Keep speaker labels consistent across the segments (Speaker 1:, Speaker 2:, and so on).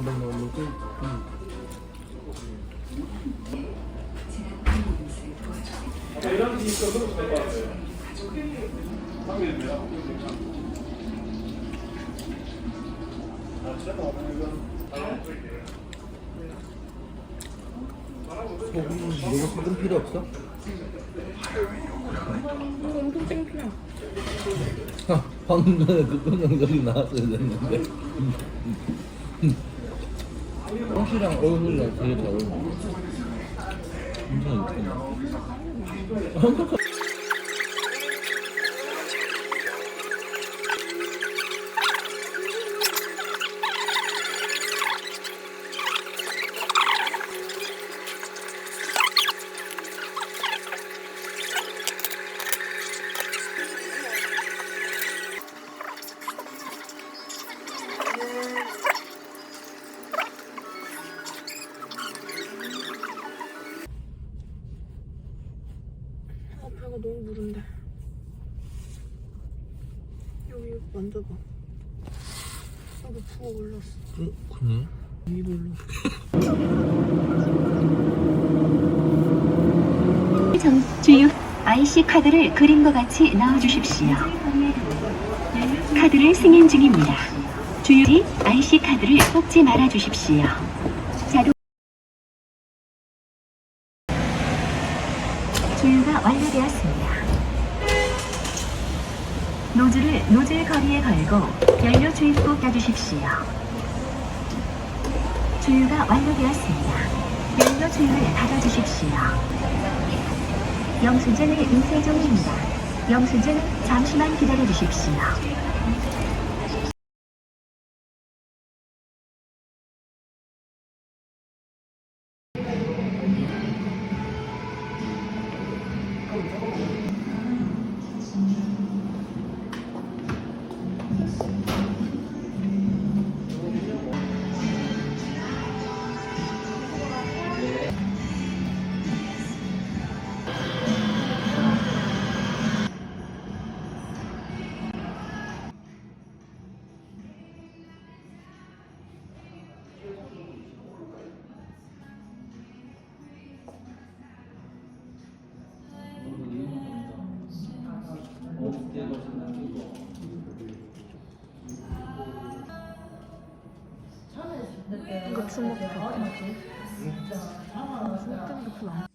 Speaker 1: Naluto? Hmm. 소금, 이거 소금 필요 없어?
Speaker 2: 엄청.
Speaker 1: 아, 방금 전에 그 동영상이 나왔어야 됐는데. 옷이랑 얼굴이랑 되게 잘 어울려. 엄청.
Speaker 2: 만져봐. 여기 부어 올랐어.
Speaker 1: 어, 그네? 이걸로.
Speaker 3: 정, 주유 IC 카드를 그림과 같이 넣어주십시오. 카드를 승인 중입니다. 주유 시 IC 카드를 뽑지 말아 주십시오. 노즐을 노즐 거리에 걸고 연료 주입구 껴주십시오. 주유가 완료되었습니다. 연료 주유를 닫아주십시오. 영수증을 인쇄 중입니다. 영수증 잠시만 기다려 주십시오.
Speaker 2: 주먹. 주먹 때문에 별로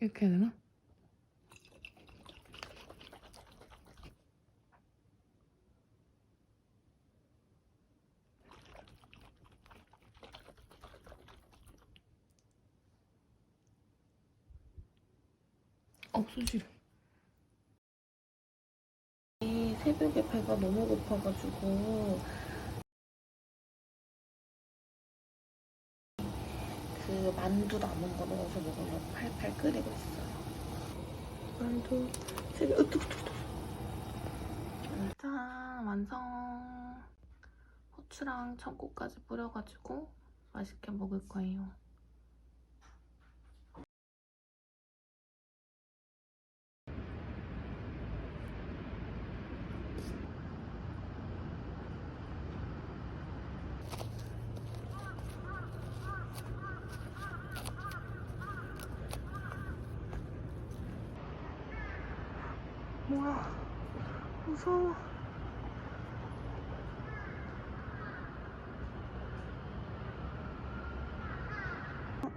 Speaker 2: 이렇게 해야 되나? 억수질. 이 새벽에 배가 너무 고파가지고 만두 남은 거 넣어서 먹으려고 팔팔 끓이고 있어요. 만두 새벽 으뚝뚝뚝. 짠 완성. 후추랑 청국까지 뿌려가지고 맛있게 먹을 거예요. 뭐야 무서워.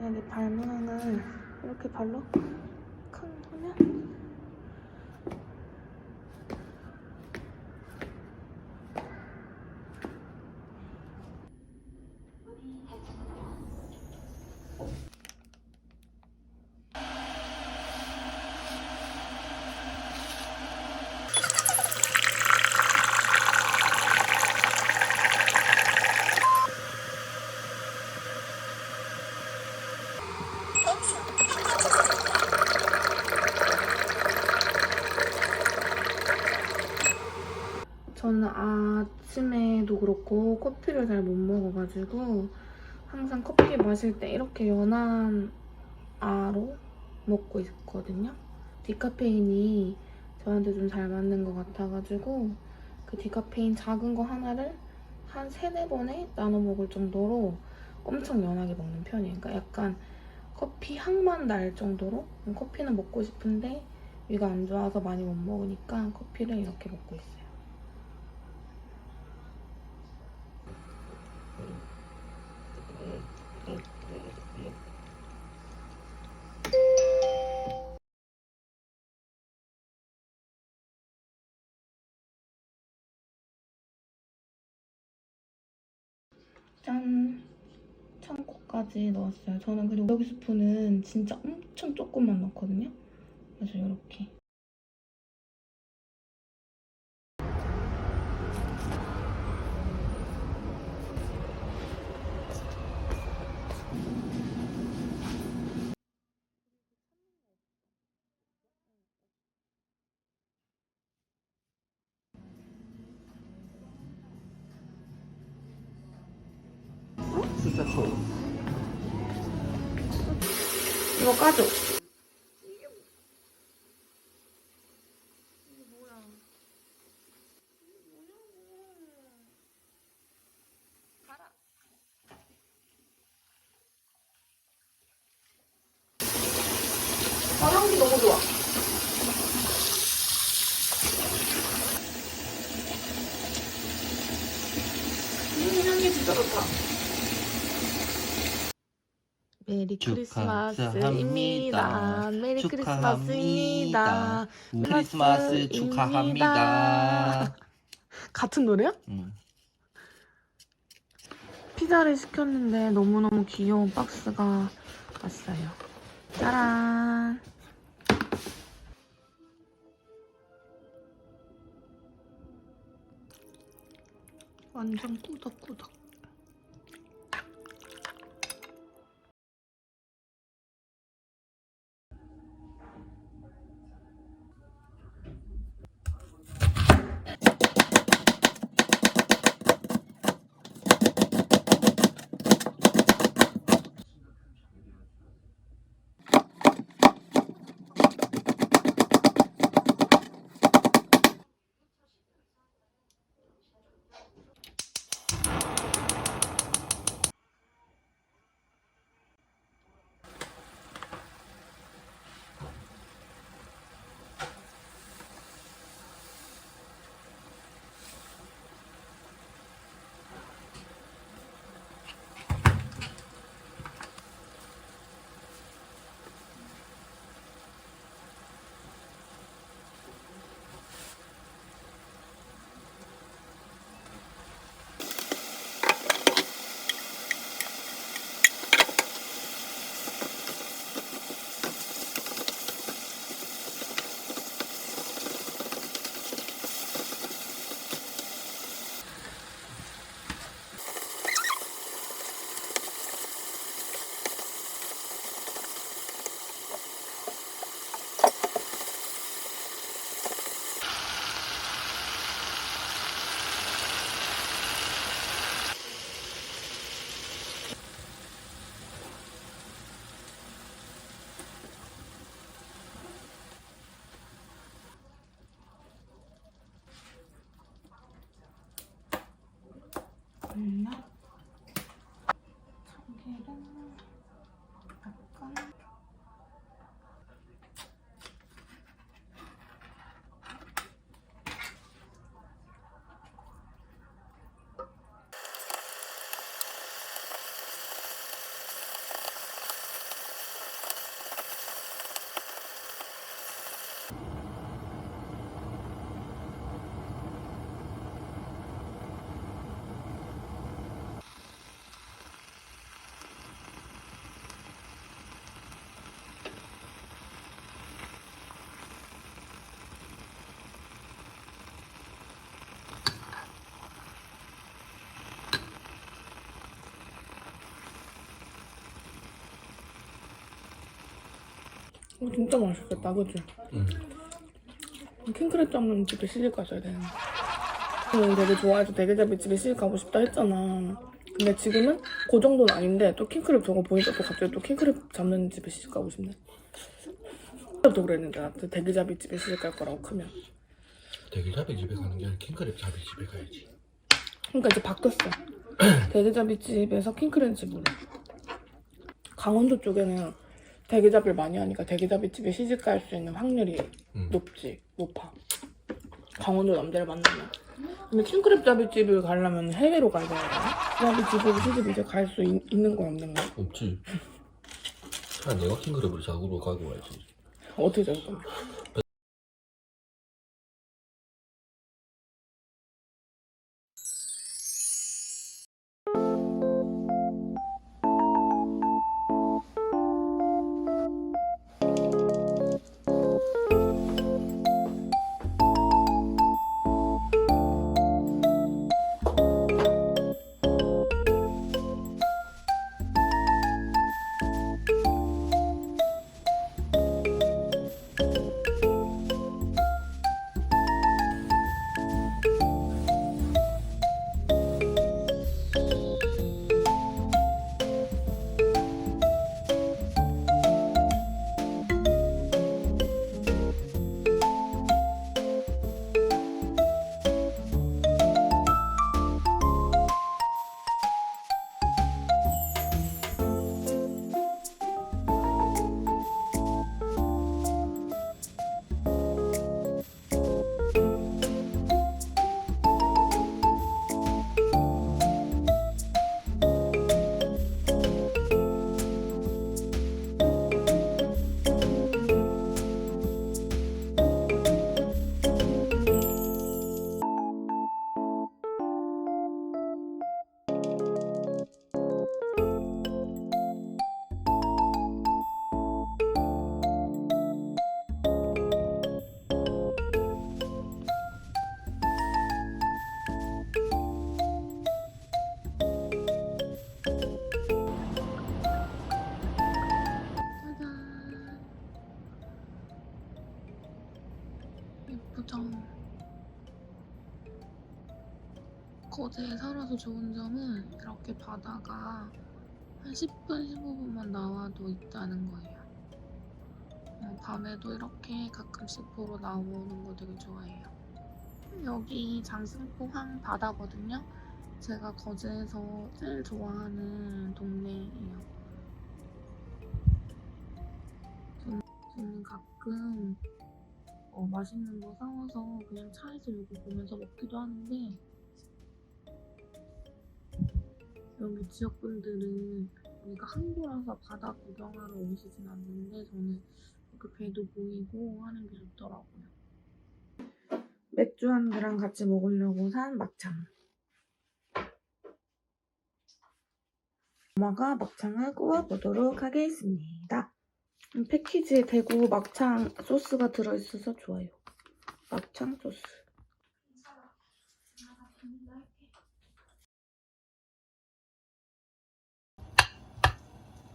Speaker 2: 여기 발문을 이렇게 발로 큰 하면 저는 아침에도 그렇고 커피를 잘 못 먹어가지고 항상 커피 마실 때 이렇게 연한 아로 먹고 있거든요. 디카페인이 저한테 좀 잘 맞는 것 같아가지고 그 디카페인 작은 거 하나를 한 세네 번에 나눠 먹을 정도로 엄청 연하게 먹는 편이에요. 그러니까 약간 커피 향만 날 정도로 커피는 먹고 싶은데 위가 안 좋아서 많이 못 먹으니까 커피를 이렇게 먹고 있어요. 창고까지 넣었어요. 저는 그리고 여기 스푼은 진짜 엄청 조금만 넣거든요. 그래서 이렇게. 이거 까줘. 아, 향기 너무 좋아. 음, 향기 진짜 좋다. 메리 크리스마스입니다. 메리 크리스마스입니다.
Speaker 1: 크리스마스 축하합니다.
Speaker 2: 같은 노래야?
Speaker 1: 응.
Speaker 2: 피자를 시켰는데 너무너무 귀여운 박스가 왔어요. 짜란! 완전 꾸덕꾸덕. 이거 진짜 맛있겠다, 그치?
Speaker 1: 응.
Speaker 2: 킹크랩 잡는 집에 시집 가셔야 되는데. 저는 되게 좋아해서 대게잡이집에 시집 가고 싶다 했잖아. 근데 지금은 그 정도는 아닌데 또 킹크랩 저거 보니까 또 갑자기 또 킹크랩 잡는 집에 시집 가고 싶네. 또 그랬는데 나한테 대게잡이 집에 시집 갈 거라고 크면.
Speaker 1: 대게잡이 집에 가는 게 아니라 킹크랩 잡이 집에 가야지.
Speaker 2: 그러니까 이제 바뀌었어. 대게잡이 집에서 킹크랩 집으로. 강원도 쪽에는 대게잡이를 많이 하니까 대게잡이 집에 시집 갈 수 있는 확률이
Speaker 1: 응.
Speaker 2: 높지, 높아. 강원도 남자를 만나면. 근데 킹크랩 잡이 집을 가려면 해외로 가야 되나? 잡이 집으로 시집 이제 갈 수 있는 거 없는 거?
Speaker 1: 없지. 그냥 내가 킹크랩을 자고로 가고 와야지.
Speaker 2: 어떻게 잡을 건데? 거제에 살아서 좋은 점은 이렇게 바다가 한 10분, 15분만 나와도 있다는 거예요. 어, 밤에도 이렇게 가끔씩 보러 나오는 거 되게 좋아해요. 여기 장승포항 바다거든요. 제가 거제에서 제일 좋아하는 동네예요. 저는 가끔 어, 맛있는 거 사와서 그냥 차에서 여기 보면서 먹기도 하는데 여기 지역분들은 여기가 항구라서 바다 구경하러 오시진 않는데 저는 이렇게 배도 보이고 하는 게 좋더라고요. 맥주 한 잔랑 같이 먹으려고 산 막창. 엄마가 막창을 구워보도록 하겠습니다. 음, 패키지에 대구 막창 소스가 들어있어서 좋아요. 막창 소스.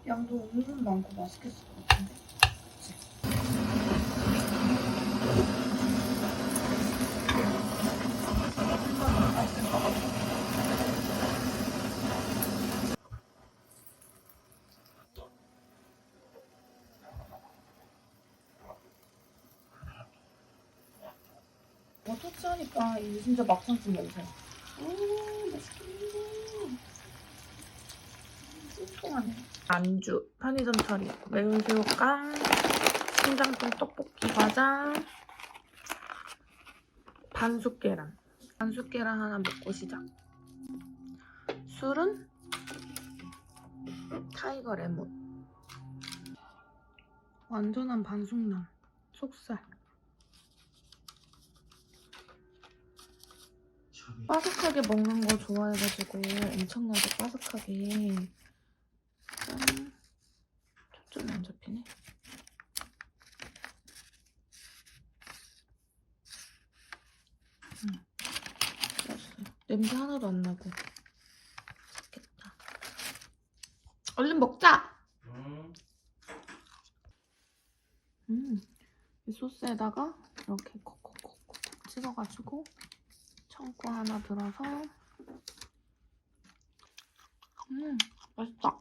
Speaker 2: 양도 은근 많고 맛있겠을 것 같은데? 그치? 뭐 터치하니까 이게 진짜 막창집 냄새. 오, 맛있겠네. 싱싱하네. 안주, 편의점 처리, 매운 새우깡, 신장통 떡볶이 과자, 반숙 계란. 반숙 계란 하나 먹고 시작. 술은 타이거 레몬. 완전한 반숙남. 속살. 바삭하게 먹는 거 좋아해가지고 엄청나게 바삭하게 짠 초점이 안 잡히네 음, 좋았어요. 냄새 하나도 안 나고. 맛있겠다. 얼른 먹자. 음, 이 소스에다가 이렇게 콕콕콕콕 찍어가지고 청구 하나 들어서. 음 맛있다